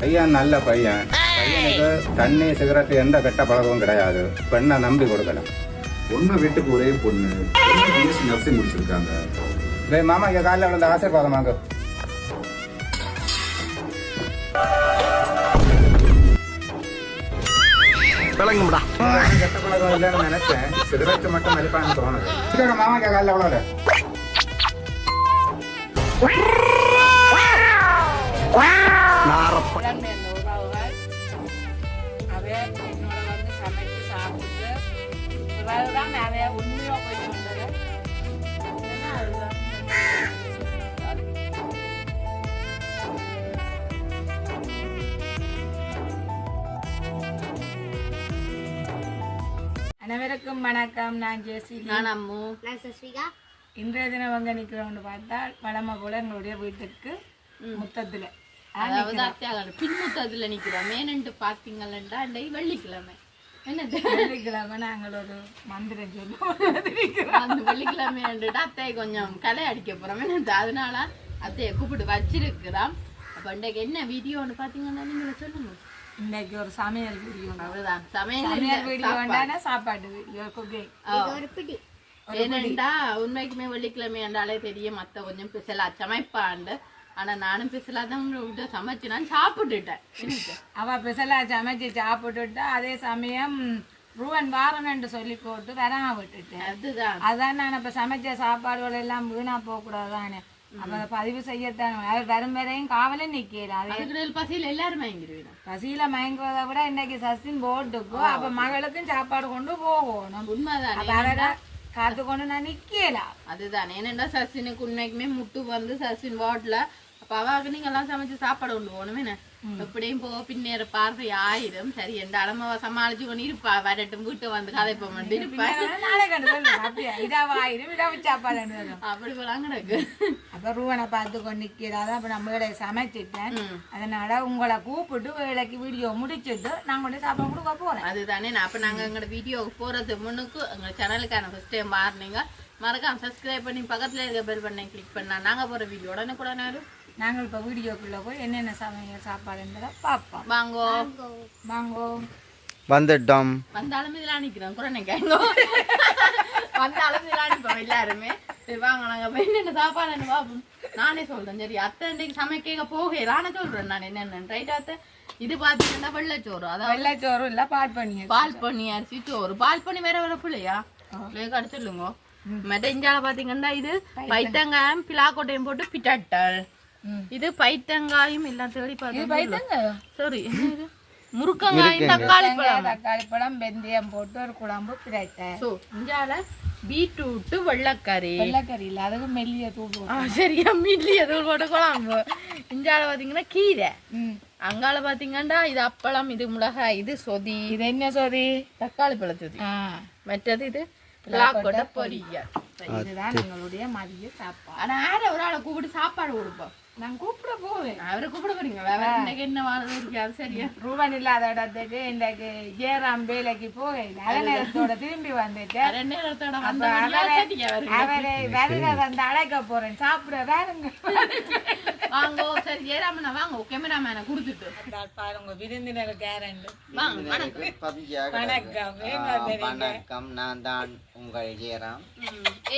பையன் நல்ல பையன். பையனுக்கு தண்ணி சிகரெட் எந்த கெட்ட பழக்கமும் கிடையாது. பெண்ணை நம்பி கொடுக்கலாம் பொண்ணு வீட்டுக்கு ஒரே பொண்ணு. பிஎஸ்சி நர்சிங் முடிச்சிருக்காங்க. டேய் மாமா இங்க காலைல விழுந்த ஆசீர்வாதம் வாங்க. விளங்கும்டா கெட்ட பழக்கம் இல்லைன்னு நினைச்சேன். சிகரெட் மட்டும் மதிப்பான்னு தோணுது. மாமா இங்க விழுந்த. நாரப்ப நிறைய போய் அதுதான் அனைவருக்கும் வணக்கம் நான் ஜெசி நான் அம்மு இன்றைய தினம் அங்க நிக்கிறோம்னு பார்த்தால் வளமை போல எங்களுடைய வீட்டுக்கு முத்தத்துல அதாவது அத்தியாகம் பின்முத்தத்துல நிக்கிறோம் ஏனென்று பாத்தீங்களா அன்றைக்கு வெள்ளிக்கிழமை வெள்ளிக்கிழமை நாங்கள் ஒரு மந்திரம் சொல்லுவோம் அந்த வெள்ளிக்கிழமை அத்தையை கொஞ்சம் களை அடிக்க போறோம். என்னது? அதனால அத்தையை கூப்பிட்டு வச்சிருக்கிறோம். அப்ப இன்றைக்கு என்ன வீடியோன்னு பாத்தீங்கன்னா நீங்க சொல்லுங்க. இன்னைக்கு ஒரு சமையல் வீடியோ அவ்வளவுதான். சமையல் வீடியோ சாப்பாடு. குக்கிங். ஏனெண்டா உண்மைக்குமே வெள்ளிக்கிழமை என்றாலே தெரியும். மத்த கொஞ்சம் பிசலா சமைப்பாண்டு. ஆனா நானும் பிசலா தான் விட்டு சமைச்சு நான் சாப்பிட்டுட்டேன்? அவ பிசலா சமைச்சு சாப்பிட்டுட்டா அதே சமயம் ரூவன் வாரணுன்னு சொல்லி போட்டு வராம விட்டுட்டேன். அதுதான். அதான் நான் இப்ப சமைச்ச சாப்பாடுகள் எல்லாம் வீணா போக கூடாதானே அப்ப பதிவு செய்யத்தான் அவர் வரும் வரையும் காவலே அதுக்கு பசியில் எல்லாரும் வாங்கிடுவீங்க பசியில மயங்குவதை விட இன்னைக்கு சஸ்தின் போட்டுக்கோ அப்ப மகளுக்கும் சாப்பாடு கொண்டு போகணும். உண்மைதான். காத்து கொண்டு நான் நிக்கல. அதுதான். ஏனென்றா சசினுக்கு உண்மைக்குமே முட்டு வந்து சசின் வார்டில் அப்போ அவாவுக்கு நீங்க எல்லாம் சமைச்சு சாப்பாடு கொண்டு போகணுமே எப்படியும் போக பின்னேற பார்வை ஆயிரம். சரி எந்த அளமாவ சமாளிச்சு கொண்டு இருப்பா? வரட்டும் வீட்டை வந்து கதைப்ப மட்டும் இருப்பா. அப்படி போலாம் கிடக்கு அப்ப ரூவனை பார்த்து கொண்டு நிக்கிறாத அப்ப நம்ம வேலையை சமைச்சிட்டேன். அதனால உங்களை கூப்பிட்டு வேலைக்கு வீடியோ முடிச்சிட்டு நான் கொண்டு சாப்பாடு கொடுக்க போறேன். அதுதானே நான் அப்ப நாங்க எங்களோட வீடியோவுக்கு போறது முன்னுக்கு எங்க சேனலுக்கான ஃபர்ஸ்ட் டைம் பாருங்க மறக்காம சப்ஸ்கிரைப் பண்ணி பக்கத்துல இருக்க பெல் பண்ணி கிளிக் பண்ணா நாங்க போற வீடியோ உடனே கூட நேரம் நாங்கள் இப்ப வீடியோக்குள்ள போய் என்னென்ன சமையல் சாப்பாடுன்றத பார்ப்போம். வாங்கோ. வாங்கோ. வந்துட்டோம். வந்தாலும் இதெல்லாம் நிக்கிறோம் குறைனை கேங்கோ வந்தாலும் இதெல்லாம் நிற்போம் எல்லாருமே. சரி வாங்க நாங்க போய் என்னென்ன சாப்பாடுன்னு பார்ப்போம். நானே சொல்றேன் சரி அத்தை இன்றைக்கு சமைக்க போக நானே சொல்றேன் நான் என்னென்ன ரைட் அத்தை? இது பாத்தீங்கன்னா வெள்ளைச்சோறு. அதாவது வெள்ளைச்சோறு இல்ல பால் பண்ணி பால் பண்ணி அரிசி சோறு பால் பண்ணி வேற வேற பிள்ளையா? மெட்ட இஞ்சால பாத்தீங்கன்னா இது பைத்தங்காயம் பிலாக்கோட்டையும் போட்டு பிட்டாட்டல். இது பைத்தங்காயும் எல்லாம் தேடி பார்த்தேன் சரி முருக்கங்காயும் தக்காளி பழம். தக்காளி பழம் வெந்தயம் போட்டு ஒரு குழம்பு இஞ்சால பீட்ரூட் வெள்ளக்கறி. வெள்ளைக்கறி இல்ல அதுக்கு மெல்லிய ஆ, சரியா? மீட்லி எதுவும் போட்டு குழம்பு. இஞ்சால பாத்தீங்கன்னா கீரை. ம். அங்கால பாத்தீங்கன்னா இது அப்பளம் இது மிளகாய் இது சொதி. இது என்ன சோதி? தக்காளி பழ சொதி. ஆ. மற்றது இது பிளாக்கோட பொரியல். இதுதான் எங்களுடைய மதிய சாப்பாடு. ஆனா யார ஒரு ஆளை கூப்பிட்டு சாப்பாடு கொடுப்போம். நான் கூப்பிட போவேன். அவரை கூப்பிட போறீங்க. வேற இன்னைக்கு என்ன வாரம் இருக்கு? அது சரியா? ரூபன் இல்லாத இடத்துக்கு இன்றைக்கு ஜெயராம் வேலைக்கு போக நல்ல நேரத்தோட திரும்பி வந்துட்டு நேரத்தோட அப்ப வந்த அவரை அவரை வருக வந்து அழைக்க போறேன். சாப்பிட வேறுங்க வாங்க சரி ஜெயராமண்ணா வாங்க கேமராமேனை கொடுத்துட்டு. பாருங்க விருந்தினர் கேரண்டு வணக்கம். வணக்கம் நான் தான் உங்கள் ஜெயராம்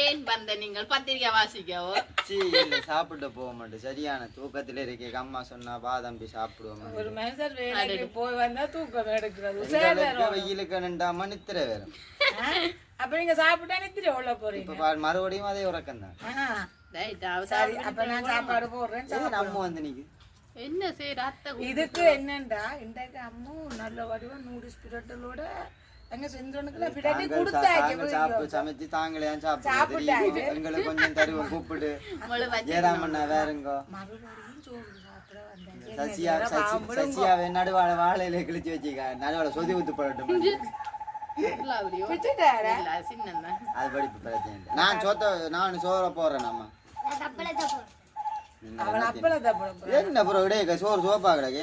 ஏன் வந்த நீங்கள்? பத்திரிக்கை வாசிக்கவோ? சாப்பிட்டு போக மாட்டேன். சரியான தூக்கத்துல இருக்கே அம்மா சொன்னா பாதம்பி சாப்பிடுவோம். ஒரு மனுஷன் வேலைக்கு போய் வந்தா தூக்கம் எடுக்கிறது. வெயிலுக்கு நின்றாம நித்திர வேறும் ஆ? அப்ப நீங்க சாப்பிட்டா நித்திர உள்ள போறீங்க. மறுபடியும் அதே உறக்கம் தான் சரி அப்ப நான் சாப்பாடு போடுறேன். நம்ம வந்து நிக்கு. என்ன செய்யற அத்தை இதுக்கு என்னண்டா? இன்றைக்கு அம்மு நல்ல வடிவா நூடுல்ஸ் பிரட்டலோட எங்க செஞ்சோனுக்குள்ள பிரட்டி தாங்கள் சா- கொடுத்தாச்சு தாங்கள் சாப்பிட்டு சமைச்சு தாங்களே சாப்பிட்டு எங்களுக்கு கொஞ்சம் தருவோம் கூப்பிடு. ஜெயராம் அண்ணா வேறுங்கோ சசியா சசி சசியாவை நடுவாழ வாழையில கிழிச்சு வச்சுக்க. நடுவாழ சொதி ஊத்து போடட்டும்? அது படிப்பு பிரச்சனை இல்லை. நான் சோத்த நான் சோற போடுறேன் நம்ம. என்ன ப்ரோ இடையே சோறு சோப்பா கிடக்கு?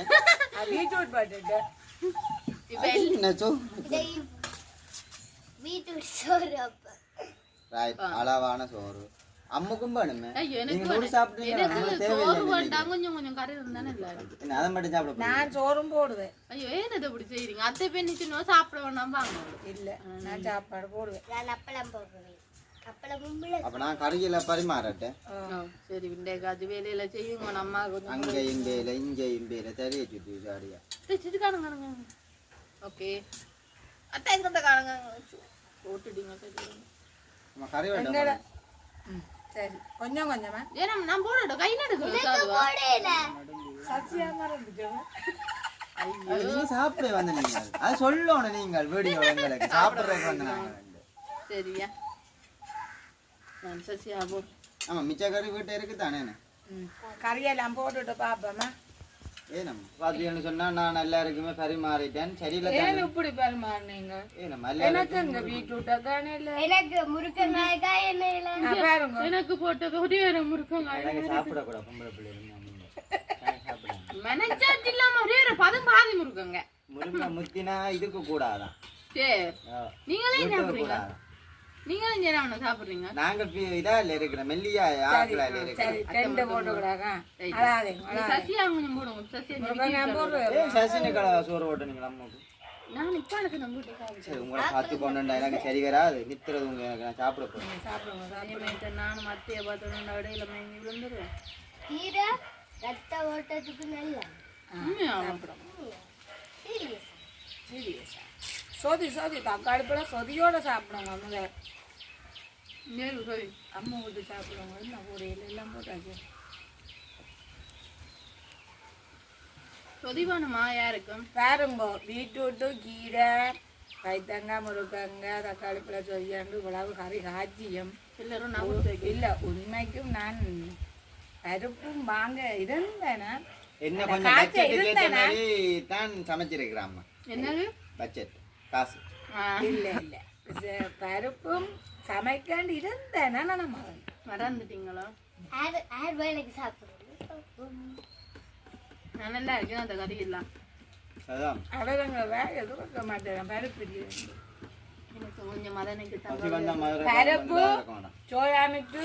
என்ன? சோ வீட்டு சோறு? அப்ப. ரைட் அளவான சோறு. அம்முக்கும் வேணுமே ஐயோ நீங்க சோறு தேவையில்லை வேண்டாம் கொஞ்சம் கொஞ்சம் கறி இருந்தானே எல்லாரும் அதை மட்டும் சாப்பிட? நான் சோறும் போடுவேன் ஐயோ ஏன் இதை இப்படி செய்றீங்க அத்தை பெண்ணு சின்ன சாப்பிட வேண்டாம் வாங்க இல்ல நான் சாப்பாடு போடுவேன் நான் அப்பளம் போடுவேன் அப்ப நான் கறியில பரிமாறட்டேன் சரி விண்டேக்காச்சு வேலையில செய்யுங்க நம்ம கொஞ்சம் அங்க இம்பேல இங்க இம்பேல தெரிய சுத்தி சாடியா சிட்டு காணுங்க காணுங்க ஓகே அத்தை எங்க காணுங்க போட்டுட்டீங்க சரி. நம்ம கறி வேண்டாம் ம், சரி கொஞ்சம் கொஞ்சமா. ஏன்னா நான் போடட்டும் கை நடுக்கு. சாதுவா சசியா மறந்துட்டோம் அது நீங்க சாப்பிட வந்து நீங்க அது சொல்லணும் நீங்கள் வீடியோ எங்களுக்கு. சாப்பிடுறதுக்கு வந்து. சரியா நான் சசியா போ. ஆமா மிச்ச கறி வீட்டு இருக்கு தானே ம், கறியெல்லாம் போட்டுட்டு பாப்போமா ஏனம் பாத்தீங்கன்னு சொன்னா நான் நல்லா இருக்குமே பரிமாறிட்டேன். சரியில்லை ஏன் தானே இப்படி பரிமாறினீங்க? எனக்கு தானே இல்ல எனக்கு பாருங்க. எனக்கு போட்டது ஒரே ஒரு முருக்கங்க எனக்கு சாப்பிடக்கூடாது பொம்பளை பிள்ளைங்க சாப்பிடுங்க மனச்சாச்சு இல்லாம ஒரே ஒரு பதம் பாதி முருக்கங்க முருங்கை முத்தினா இதுக்கு கூடாதான். சரி நீங்களே கூடாதான். நீங்களும் சரி அவனை சாப்பிடுறீங்க? நாங்க இதா இல்ல இருக்கிற மெல்லியா இருக்கிற ரெண்டு போட்டு அழாதீங்க போடுங்க நான் சசினி கடை சோறு ஓட்டுனீங்களா அம்மாவுக்கு நான் இப்ப எனக்கு நம்ம வீட்டுக்கு சாப்பிடுறேன் சரி உங்களை பார்த்து கொண்டு எனக்கு சரி வராது. நித்துறது உங்க எனக்கு நான் சாப்பிட போறேன். சாப்பிடுங்க நானும் அத்தையை பார்த்தோன்னா இடையில மயங்கி விழுந்துருவேன் கீரை ரத்த ஓட்டத்துக்கு நல்லா. உண்மையா அப்புறம்? சீரியஸ்? சொதி சொதி தக்காளி பழம் சொதியோட சாப்பிடுங்க முதல்ல. நேரு சரி அம்மா வீட்டு சாப்பிடுவாங்க. நான் பொரியல் எல்லாம் போட்டாச்சு. சொதிவானுமா யாருக்கும்? பாருங்க பீட்ரூட்டு கீரை கைத்தங்காய் முருக்கங்காய் தக்காளி பழம் சொதியாண்டு இவ்வளவு கறி காய்ச்சியும். எல்லாரும் நான் இல்ல உண்மைக்கும் நான் பருப்பும் வாங்க இருந்தேனா. என்ன கொஞ்சம் காய்ச்சல் பட்ஜெட்டுக்கு ஏற்ற இருந்தானா? மாதிரி தான் சமைச்சிருக்கிறேன் அம்மா என்னது? பட்ஜெட் காசு. இல்ல இல்ல. பருப்பும் சமைக்காண்டு இருந்தேனா நான் மகன் மறந்துட்டீங்களா? ஆறு ஆறு வேலைக்கு நான் நல்லா இருக்கேன் அந்த கறி எல்லாம் அதான். அவரங்க வேக எதுவும் வைக்க மாட்டேன் பருப்பு இல்லை. எனக்கு கொஞ்சம் மதனைக்கு பருப்பு இருக்க. சோயாமிட்டு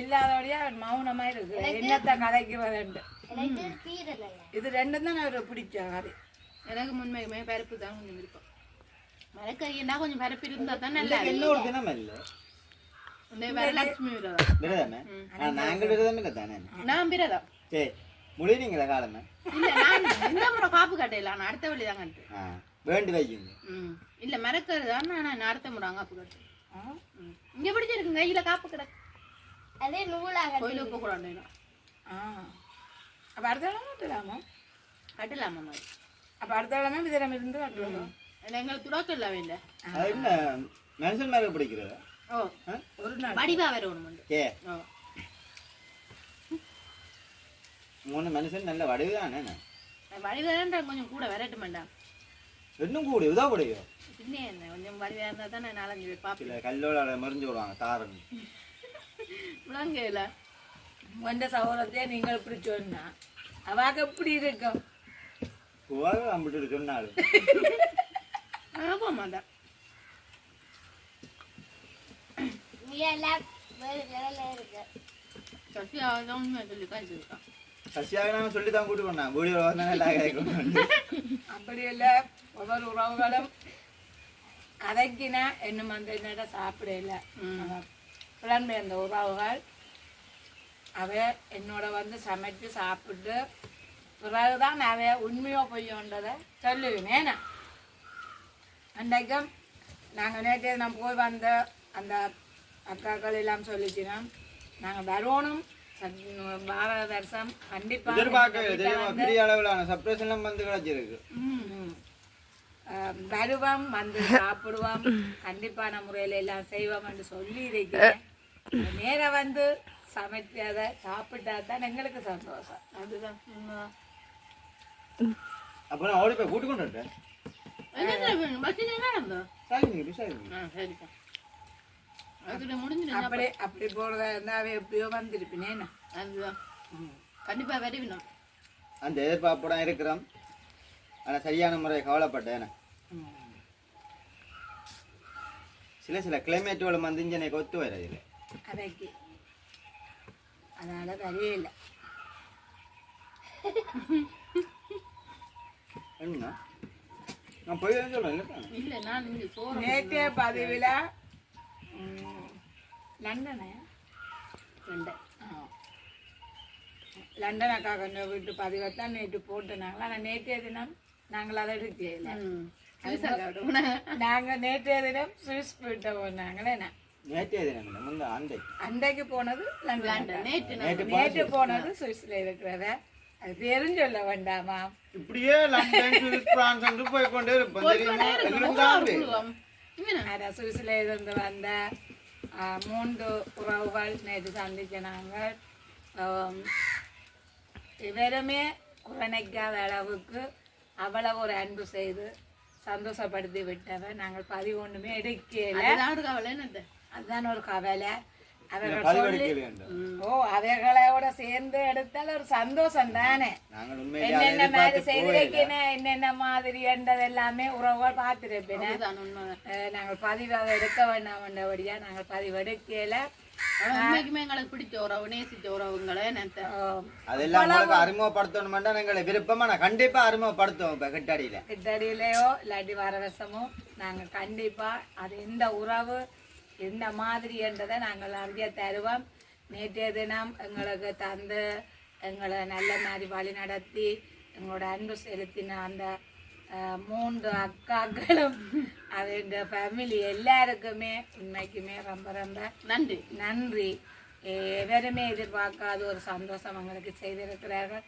இல்லாதபடியா மௌனமா இருக்கு. என்னத்த கதைக்கு வரண்டு எனக்கு கீரை நல்லா இது ரெண்டும் தான் எனக்கு பிடிச்ச கறி. எனக்கு முன்மையுமே பருப்பு தான் கொஞ்சம் விருப்பம். மரக்கறின்னா கொஞ்சம் பருப்பு இருந்தா தான் நல்லா இன்னொரு தினம் இல்லை. விரதம் நாங்கள் விரதம் இல்லை தானே நான் விரதம் சரி முடிவீங்களா காலமே இல்ல நான் இந்த முறை காப்பு கட்டையில நான் அடுத்த வழி தான் கட்டு ஆ வேண்டி வைக்குங்க இல்ல தான் நான் அடுத்த முறை காப்பு கட்டு ம். இங்க பிடிச்சிருக்குங்க கையில காப்பு கிடக்கு அதே நூலாக கோயிலுக்கு போக கூடாது அப்போ அடுத்த கிழமை கட்டலாமா கட்டலாமா மாதிரி அப்போ அடுத்த கிழமை விதரம் இருந்து கட்டுவோம் இல்லை எங்களுக்கு துடாக்க இல்ல வேண்ட அது என்ன மனுஷன் மேலே பிடிக்கிறது ஓ ஒரு நாள். வடிவா வேற ஒண்ணு உண்டு. கே. ஓ. மூணு மனுஷன் நல்ல வடிவு தானே? வடிவேன்ற கொஞ்சம் கூட விரட்ட மாட்டான் இன்னும் கூடி இதா கூடியோ? பின்னே என்ன கொஞ்சம் வடிவா இருந்தா தான் நாலஞ்சு பேர் பார்ப்பேன் சில கல்லோட மறிஞ்சு விடுவாங்க தாரன். விளங்கல உண்ட சகோதரத்தையே நீங்கள் இப்படி சொன்னா. அவாக்கு எப்படி இருக்கும்? அம்பிட்டு நான் போக மாட்டேன் நீ எல்லாம் வேறு லெவலில் இருக்கு சசி அவன் உண்மையை சொல்லி தான் கூட்டு பண்ணேன் வீடியோ வந்து நல்லா கேட்கணும் அப்படி இல்லை ஒவ்வொரு உறவுகளும் கதைக்கினா இன்னும் அந்த என்னடா சாப்பிடல. புலம்பெயர்ந்த உறவுகள் அவ என்னோட வந்து சமைச்சு சாப்பிட்டு பிறகுதான் அவ உண்மையோ பொய்யோன்றதை சொல்லுவேன் ஏன்னா அன்றைக்கும் நாங்கள் நேற்று நான் போய் வந்த அந்த அக்காக்கள் எல்லாம் சொல்லிச்சுனா நாங்கள் வரணும் வார வருஷம் கண்டிப்பாக பெரிய அளவிலான சர்ப்ரைஸ் எல்லாம் வந்து கிடைச்சிருக்கு. வருவோம் வந்து சாப்பிடுவோம். கண்டிப்பான முறையில எல்லாம் செய்வோம் என்று சொல்லி இருக்கிறேன் நேரம் வந்து சமைச்சதை சாப்பிட்டா தான் எங்களுக்கு சந்தோஷம். அதுதான். அப்போ நான் ஓடி போய் கூட்டு கொண்டு வந்துட்டேன். முடிஞ்சிடும் அப்படி அப்படி போறதா இருந்தா அவ எப்படியோ வந்திருப்பினேன் அதுதான். கண்டிப்பா விரைவினோம். அந்த எதிர்பார்ப்புடன் இருக்கிறோம். ஆனால் சரியான முறை கவலைப்பட்டேன் சில சில கிளைமேட்டுகளும் வந்து எனக்கு ஒத்து வர்றதில்லை அதைக்கு அதனால வரையே இல்லை. என்ன? நான் போய் சொல்றேன் இல்லை? நான் நேற்றைய பதிவில் லண்டனு? லண்டன். ஆ. லண்டன் அக்கா கொஞ்சம் வீட்டு பதிவை தான் நேற்று போட்டுனாங்களா. ஆனால் நேற்றைய தினம் நாங்கள் அதை எடுக்கல நாங்கள் நேற்றைய தினம் சுவிஸ் போயிட்ட போனாங்களே நான் நேற்றே தினம் அன்றைக்கு போனது லண்டன் நேற்று போனது. சுவிஸ்ல இருக்கிறத. அது பேரும் சொல்ல வேண்டாமா? இப்படியே லண்டன் சுவிஸ் பிரான்ஸ் என்று போய் கொண்டே இருப்போம். சுவிஸ்ல இருந்து வந்த மூன்று உறவுகள் நேற்று சந்திச்ச நாங்கள் இவருமே குறைக்காத அளவுக்கு அவ்வளவு ஒரு அன்பு செய்து சந்தோஷப்படுத்தி விட்டவர் நாங்கள் பதிவு ஒண்ணுமே எடுக்கல நாடு கவலை என்னது அதுதான் ஒரு கவலை ஓ அவர்களோட சேர்ந்து எடுத்தால் ஒரு சந்தோஷம் தானே? என்னென்ன மாதிரி செய்திருக்கேன் என்னென்ன மாதிரி என்றது எல்லாமே உறவுகள் பார்த்துருப்பேன். நாங்கள் பதிவு அதை எடுக்க வேண்டாம்ன்றபடியா நாங்கள் பதிவு எடுக்கல. ஆனா உண்மைக்குமே எங்களுக்கு பிடிச்ச உறவு நேசிச்ச உறவுங்களே அதெல்லாம் உங்களுக்கு அறிமுகப்படுத்தணுமெண்டா எங்களை விருப்பமா? நான் கண்டிப்பா அறிமுகப்படுத்துவோம் இப்ப கிட்டாடியில. கிட்டடியிலையோ இல்லாட்டி வரவசமோ நாங்கள் கண்டிப்பா அது எந்த உறவு எந்த மாதிரி என்றதை நாங்கள் அறிய தருவோம். நேற்றைய தினம் எங்களுக்கு தந்து எங்களை நல்ல மாதிரி வழி நடத்தி எங்களோட அன்பு செலுத்தின அந்த மூன்று அக்காக்களும் அது எங்கள் ஃபேமிலி எல்லாருக்குமே உண்மைக்குமே ரொம்ப ரொம்ப நன்றி. நன்றி. எவருமே எதிர்பார்க்காத ஒரு சந்தோஷம் எங்களுக்கு செய்திருக்கிறார்கள்.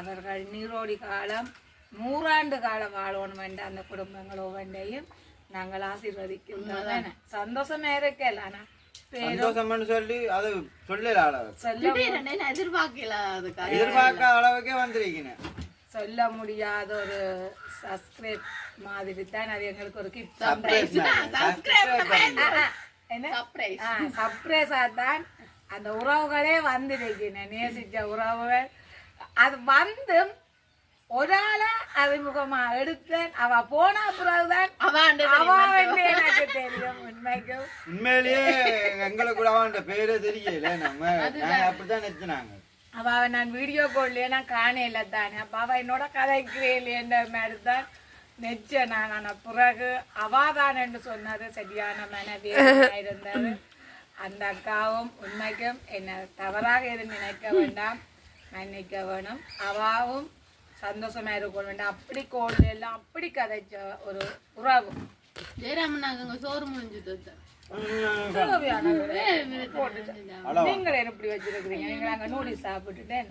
அவர்கள் நீரோடி காலம் நூறாண்டு காலம் வாழணும் என்ற அந்த குடும்பங்கள் ஒவ்வொன்றையும் நாங்கள் ஆசீர்வதிக்கின்றோம். சந்தோஷமா இருக்கல ஆனா சந்தோஷம்னு சொல்லி அது சொல்லல அளவு எதிர்பார்க்கல எதிர்பார்க்காத அளவுக்கே வந்திருக்கீங்க. சொல்ல முடியாத ஒரு சப்ஸ்கிரைப் மாதிரி தான் அது எங்களுக்கு ஒரு கிஃப்ட் சர்ப்ரைஸ் சர்ப்ரைஸா தான் அந்த உறவுகளே வந்திருக்கிறேன் நேசிச்ச உறவுகள். அது வந்து ஒரு ஆளை அறிமுகமா எடுத்தேன் அவ போன பிறகுதான் அவாண்டு அவ வந்து எனக்கு தெரியும் உண்மைக்கும் உண்மையிலேயே எங்களுக்கு கூட அவன் பேரே தெரியல நம்ம அப்படித்தான் நினைச்சினாங்க அவ நான் வீடியோ கால்லையே நான் காணையில தானே அப்ப அவ என்னோட கதைக்கிறே இல்லையன்ற மாதிரி தான் நெச்ச நான் ஆன பிறகு அவாதான் என்று சொன்னது சரியான மனைவி இருந்தது அந்த அக்காவும் உண்மைக்கும் என்ன தவறாக எதுவும் நினைக்க வேண்டாம் மன்னிக்க வேணும் அவாவும் சந்தோஷமா இருக்க வேண்டாம். அப்படி கோல் எல்லாம் அப்படி கதைச்ச ஒரு உறவு. ஜெயராமன் நாங்க சோறு முடிஞ்சு. நீங்கள் என்ன இப்படி வச்சிருக்கிறீங்க? நீங்க அங்க நூடுல்ஸ் சாப்பிட்டுட்டேன்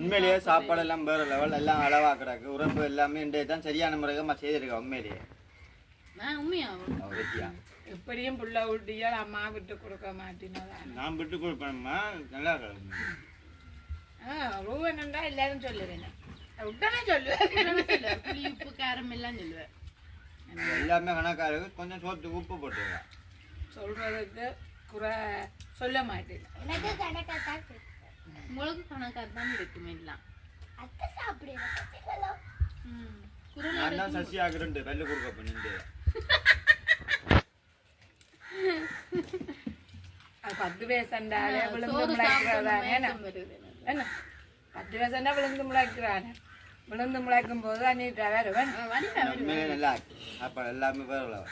உண்மையிலேயே சாப்பாடு எல்லாம் வேற லெவல் எல்லாம் அளவா கிடக்கு. உறவு எல்லாமே இன்றைய தான் சரியான முறைகமா செய்திருக்கா உண்மையிலேயே. எப்படியும் புள்ள ஊட்டியால் அம்மா விட்டு கொடுக்க மாட்டினதான் நான் விட்டு கொடுப்பேன்மா நல்லா கிடக்கு ஆ ரூவன்டா எல்லாரும் சொல்லுவேன் உடனே சொல்லுவேன் புளி உப்பு காரம் எல்லாம் சொல்லுவேன் எல்லாமே கொஞ்சம் சோத்துக்கு உப்பு போட்டுருக்கேன் சொல்றதுக்கு குறை சொல்ல மாட்டேன் எனக்கு. உங்களுக்கு கணக்காக தான் இருக்கும் எல்லாம் அத்தை சாப்பிடுங்க பார்த்தீங்களா? ம். குரல் நான் தான் சசி ஆகுறேன் வெள்ளை கொடுக்க பண்ணிட்டு அது பத்து வயசுண்டாலே விழுந்து என்ன? பத்து வயசுண்டா விழுந்து முளைக்கிறானே விழுந்து முளைக்கும் போது வடிவா உண்மையிலே நல்லா இருக்கு. சாப்பாடு எல்லாமே வேற level.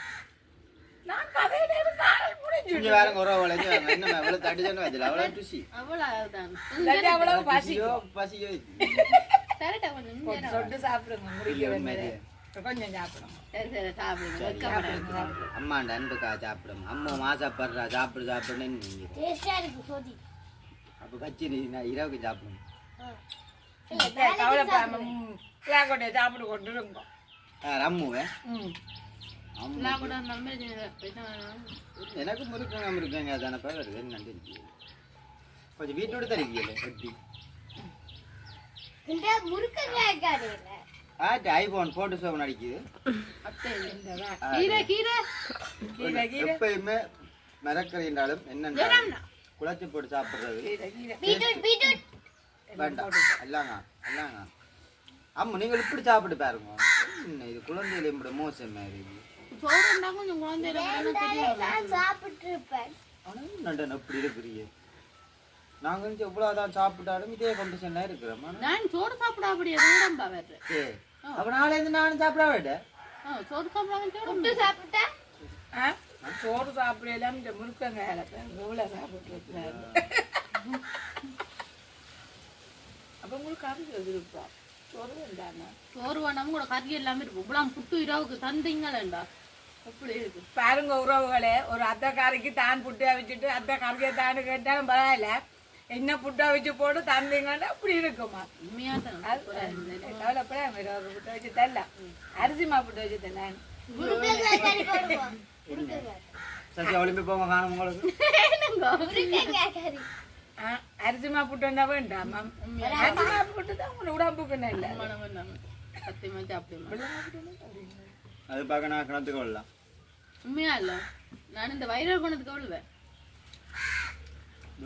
நான் கதையில இருந்து ஆள் முடிஞ்சு இங்க வேற உறவு வளைஞ்சு என்ன எவ்வளவு தடிச்சோன்னு வச்சுல அவ்வளவு ருசி அவ்வளவுதான் இல்லாட்டி அவ்வளவு பசி பசியோ பசியோ சரிடா கொஞ்சம் சொட்டு சாப்பிடுங்க முடிக்க. கொஞ்சம் அம்மாண்ட அன்புக்கா சாப்பிடும் அம்மா மாசப்படுறா சாப்பிடு சாப்பிடுன்னு வச்சு நீ நான் இரவுக்கு சாப்பிடும் கவலைப்படாம சாப்பிட்டு கொண்டு இருக்கோம் அம்முவே ம் நான் கூட நம்ம முறுக்கங்க தானே வருது என்னன்னு தெரியும் கொஞ்சம் வீட்டோட தருவீங்களே எப்படி இந்த ஐபோன் போட்டு சோபன் அடிக்குது கீரை கீரை. கீரை கீரை எப்பயுமே மிரக்கறின்றாலும் என்னென்றாலும் குழச்சி போட்டு சாப்பிடுறது. வேண்டாம். எல்லாங்க எல்லாங்க அம்மா நீங்கள் இப்படி சாப்பிட்டு பாருங்க. என்ன இது குழந்தையில இப்படி மோசம் மாதிரி நண்டன் அப்படி இருக்கிறீங்க? நாங்க வந்து எவ்வளவுதான் சாப்பிட்டாலும் இதே கண்டிஷன்ல இருக்கிறோம்? நான் சோறு சாப்பிட அப்படியே உடம்பா வேறு. அப்ப நாளை இருந்து நானும் சாப்பிட விட ஆ, சோறு சாப்பிடாம புட்டு சாப்பிட்டா? ஆ? சோறு சாப்பிடலாம் இந்த முருக்கங்காயில இவ்வளோ சாப்பிட்டு இருக்கிறாரு. அப்போ உங்களுக்கு கறி எதிர்ப்பா சோறு வேண்டாமா? சோறு வேணாம கூட கறி எல்லாமே இருக்கும். இப்பலாம் புட்டு இரவுக்கு தந்தீங்களேண்டா. எப்படி இருக்கு. பாருங்க உறவுகளே ஒரு அத்தை கறிக்கு தான் புட்டை வச்சுட்டு அத்தை கறியை தான் கேட்டாலும் பரவாயில்ல. என்ன புட்டை வச்சு போட்டு தந்தீங்கன்னா அப்படி இருக்குமா? உண்மையா தான். கவலைப்பட ஒரு புட்டை வச்சு தரலாம். அரிசிமா புட்டை வச்சு தரலாம். சசி ஒளிம்பி போங்க காணும் உங்களுக்கு அரிசிமா புட்டுன்னா வேண்டாமா அரிசிமா புட்டு தான் உங்களை உடம்புக்கு நல்ல சத்தியமா சாப்பிடுமா அது பார்க்க நான் கிணத்துக்கு வரலாம் உண்மையா இல்ல நான் இந்த வயிறு குணத்துக்கு விழுவேன்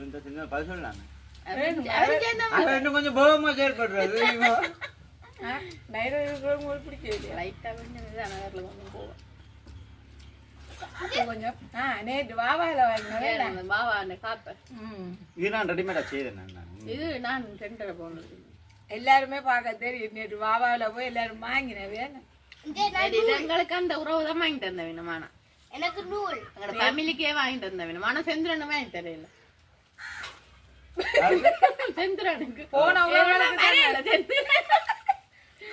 இந்த சின்ன பதில் இன்னும் கொஞ்சம் போகமா செயல்படுறது பிடிக்கலையா லைட்டா கொஞ்சம் போவேன் நேற்று வாவால வாங்கினவே பாவா அந்த காப்பேன் ம் இது நான் ரெடிமேடா செய்தேன் நான் இது நான் சென்டரை போனது எல்லாருமே பார்க்க தெரியும் நேற்று வாவால போய் எல்லாரும் வாங்கினவே இந்த நான் இது எங்களுக்கு அந்த உறவு தான் வாங்கி தந்த வேணுமானா எனக்கு நூல் எங்களோட ஃபேமிலிக்கே வாங்கி தந்த வேணும் ஆனா செந்திரன் வாங்கி தெரியல செந்திரனுக்கு போன உறவுகளுக்கு வரையில செந்திரன்.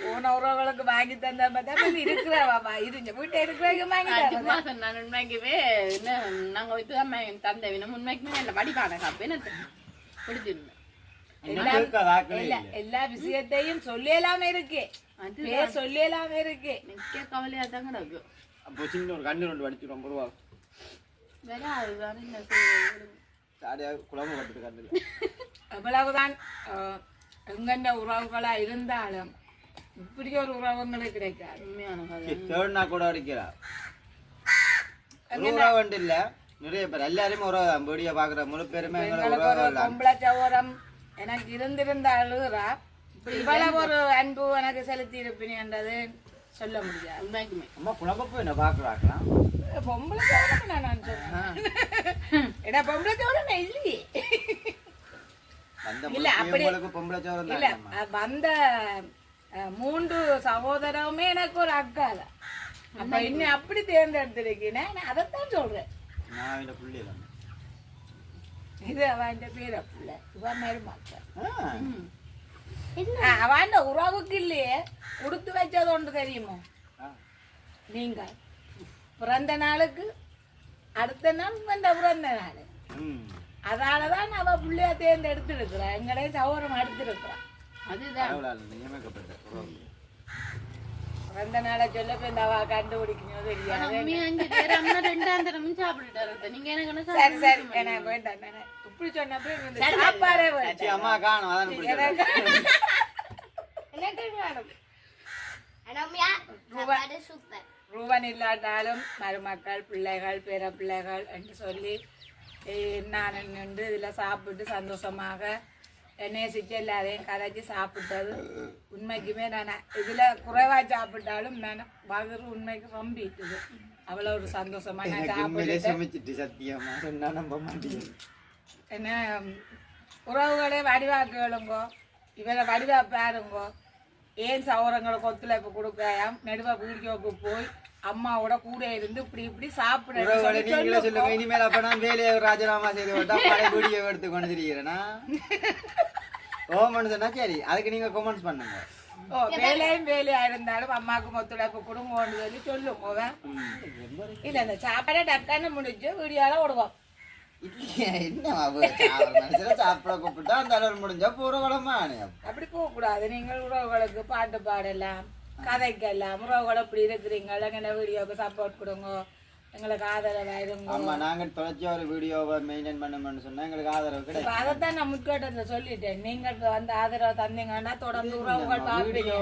போன உறவுகளுக்கு வாங்கி தந்த பார்த்தா இருக்கிற வாபா இருங்க வீட்டை இருக்கிறவங்க வாங்கி நான் உண்மைக்குமே என்ன நாங்க வைத்து தான் வாங்கி தந்த வேணும். உண்மைக்குமே நல்ல வடிவான காப்பு என்ன பிடிச்சிருந்தேன் எல்லா விஷயத்தையும் சொல்லலாம இருக்கு. அது பேர் சொல்லலாம இருக்கு. நிக்க கவலையா தான் கிடக்கு. அப்போ சின்ன ஒரு கண்ணு ரெண்டு வடிச்சு ரொம்ப ரூபா வேற அதுதான் என்ன செய்வது சாடியா குழம்பு கட்டுறது கண்ணில் அவ்வளவுதான். எங்கெந்த உறவுகளா இருந்தாலும் இப்படி ஒரு உறவுங்களுக்கு கிடைக்காது. தேர்ட்னா கூட அடிக்கிறா ஒரு உறவு வந்து இல்ல நிறைய பேர் எல்லாருமே உறவு தான். வீடியோ பாக்குற முழு பேருமே சவரம் எனக்கு இருந்திருந்த அழுகுறா. இவ்வளவு ஒரு அன்பு எனக்கு செலுத்தி இருப்பினது சொல்ல முடியாது. உண்மைக்குமே. அம்மா குழம்பு போய் என்ன பாக்குறாக்கலாம் பொம்பளை சவரம் நான் சொல்றேன். ஏன்னா பொம்பளை சவரம் இல்லையே. இல்ல, அப்படி- பொம்பளை சோரம் இல்ல வந்த மூன்று சகோதரவுமே எனக்கு ஒரு அக்கா தான் அப்ப இன்னும் அப்படி தேர்ந்தெடுத்திருக்கீங்க நான் அதைத்தான் சொல்றேன். இது அவன் பேர பிள்ளை. இவன் மருமக்கள். அவன் உறவுக்கு இல்லையே? கொடுத்து வச்சது ஒன்று தெரியுமோ? ஆ. நீங்க. பிறந்த நாளுக்கு அடுத்த நாள் இந்த பிறந்த நாள். ம். அதாலதான் அவ பிள்ளைய தேர்ந்தெடுத்திருக்கிறா. எங்களே சௌரம் எடுத்திருக்கிறா அதுதான். பிறந்த நாளை சொல்ல போய் இந்த கண்டுபிடிக்கணும் இப்படி இந்த சாப்பாடே அம்மா காணும் அதான் பிடிச்சது எனக்கு வேணும் ரூபன் இல்லாட்டாலும் மருமக்கள் பிள்ளைகள் பேர பிள்ளைகள் என்று சொல்லி நான் நின்று இதில் சாப்பிட்டு சந்தோஷமாக நேசிச்சு எல்லாரையும் கதைச்சி சாப்பிட்டது. உண்மைக்குமே நான் இதில் குறைவா சாப்பிட்டாலும் நான் வகுறு உண்மைக்கு ரொம்பிட்டுது. அவ்வளோ ஒரு சந்தோஷமா நான் சாப்பிட்டு சமைச்சிட்டு சத்தியமா சொன்னா நம்ப மாட்டேங்குது என்ன உறவுகளே வடிவாக்குகளுங்கோ இவரை வடிவா பாருங்கோ ஏன் சௌரங்களுக்கு ஒத்துழைப்பு கொடுக்காயாம் நெடுவா வீடியோக்கு போய் அம்மாவோட கூட இருந்து இப்படி இப்படி சாப்பிட உறவுகளை நீங்களே சொல்லுங்க. இனிமேல் அப்ப நான் வேலையை ராஜினாமா செய்து விட்டா பழைய வீடியோ எடுத்து கொண்டு திரிகிறேனா ஓமன்னு சொன்னா சரி. அதுக்கு நீங்க கமெண்ட்ஸ் பண்ணுங்க. ஓ வேலையும் வேலையா இருந்தாலும் அம்மாவுக்கு ஒத்துழைப்பு கொடுங்கோன்னு சொல்லி சொல்லுங்க இல்ல இந்த சாப்பாடை டக்கான்னு முடிச்சு வீடியோல விடுவோம் சாப்பிட கூப்பிட்டா அந்த முடிஞ்சா பூர வளமா அப்படி போகக்கூடாது. நீங்கள் உறவுகளுக்கு பாட்டு பாடலாம். கதைக்கலாம் உறவுகள் இப்படி இருக்கிறீங்க. எங்களை வீடியோக்கு சப்போர்ட் கொடுங்க. எங்களுக்கு ஆதரவா இருங்க ஆமா நாங்க தொலைச்சி ஒரு வீடியோவை மெயின்டைன் பண்ணணும்னு சொன்னா எங்களுக்கு ஆதரவு கிடையாது. அதைத்தான் நான் முன்கட்டத்துல சொல்லிட்டேன். நீங்கள் வந்து ஆதரவு தந்தீங்கன்னா தொடர்ந்து உறவுகள் பார்ப்பீங்க.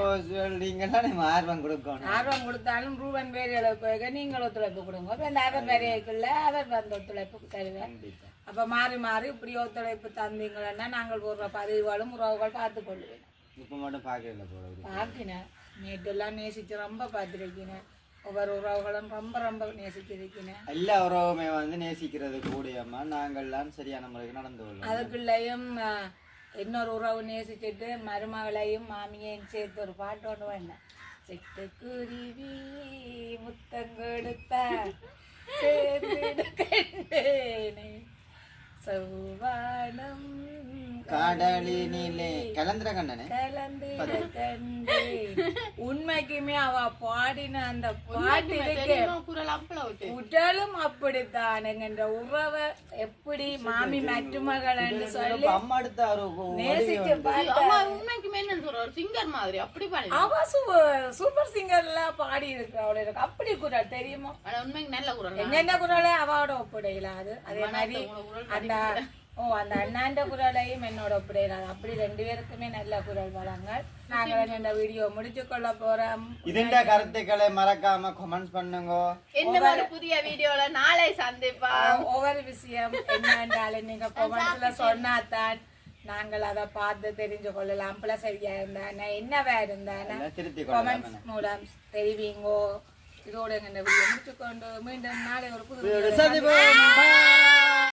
ஆர்வம் கொடுக்கணும். ஆர்வம் கொடுத்தாலும் ரூபன் பேரிகளை போய் நீங்கள் ஒத்துழைப்பு கொடுங்க. இப்ப இந்த அவர் பேரைக்குள்ள அவர் வந்து ஒத்துழைப்பு தருவேன். அப்ப மாறி மாறி இப்படி ஒத்துழைப்பு தந்தீங்கன்னா நாங்கள் போடுற பதிவுகளும் உறவுகள் பார்த்து கொள்வேன் இப்ப மட்டும் பாக்கல போல பார்க்கினேன் நேற்றெல்லாம் நேசிச்சு ரொம்ப பார்த்துருக்கீங்க. ஒவ்வொரு உறவுகளும் ரொம்ப ரொம்ப நேசிச்சிருக்கிறேன் எல்லா உறவுமே வந்து நேசிக்கிறது கூடியம்மா நாங்கள்லாம் சரியான முறைக்கு நடந்து கொள்ளும் அதுக்குள்ளேயும் இன்னொரு உறவு நேசிச்சுட்டு மருமகளையும் மாமியையும் சேர்த்து ஒரு பாட்டு ஒன்று வேண்டாம் சிட்டுக்குருவி முத்தங்கொடுத்த சேர்ந்திட கண்டேனே செவ்வானம் கடலினிலே. கலந்துர கண்டேன் உண்மைக்குமே அவ பாடின அந்த பாட்டு இருக்கு உடலும் அப்படித்தான் என்கின்ற உறவை எப்படி மாமி மற்றுமகள் என்று சொல்லி அம்மா உண்மைக்குமே என்ன ஒரு சிங்கர் மாதிரி அப்படி பாடு அவ சூப்பர் சிங்கர்ல பாடி இருக்கிற அவளுக்கு அப்படி குரல் தெரியுமா? உண்மைக்கு நல்ல குரல். என்னென்ன குரலை அவளோட ஒப்பிடையிலாது அதே மாதிரி அந்த ஓ அந்த அண்ணாண்ட குரலையும் என்னோட ஒப்பிடையிலாது அப்படி ரெண்டு பேருக்குமே நல்ல குரல் வளங்கள் நாங்கள் இந்த வீடியோ முடிச்சு கொள்ள போறோம். இதுண்ட கருத்துக்களை மறக்காம கமெண்ட்ஸ் பண்ணுங்க. என்ன ஒரு புதிய வீடியோல நாளை சந்திப்பா ஒவ்வொரு விஷயம் என்னன்றாலும் நீங்க கொமெண்ட்ஸ்ல சொன்னாதான் நாங்கள் அதை பார்த்து தெரிஞ்சு கொள்ளலாம். பிள்ளை சரியா இருந்தானே என்னவா இருந்தானே கமெண்ட்ஸ் மூலம் தெரிவிங்கோ. இதோட இந்த வீடியோ முடிச்சுக்கொண்டு மீண்டும் நாளை ஒரு புது.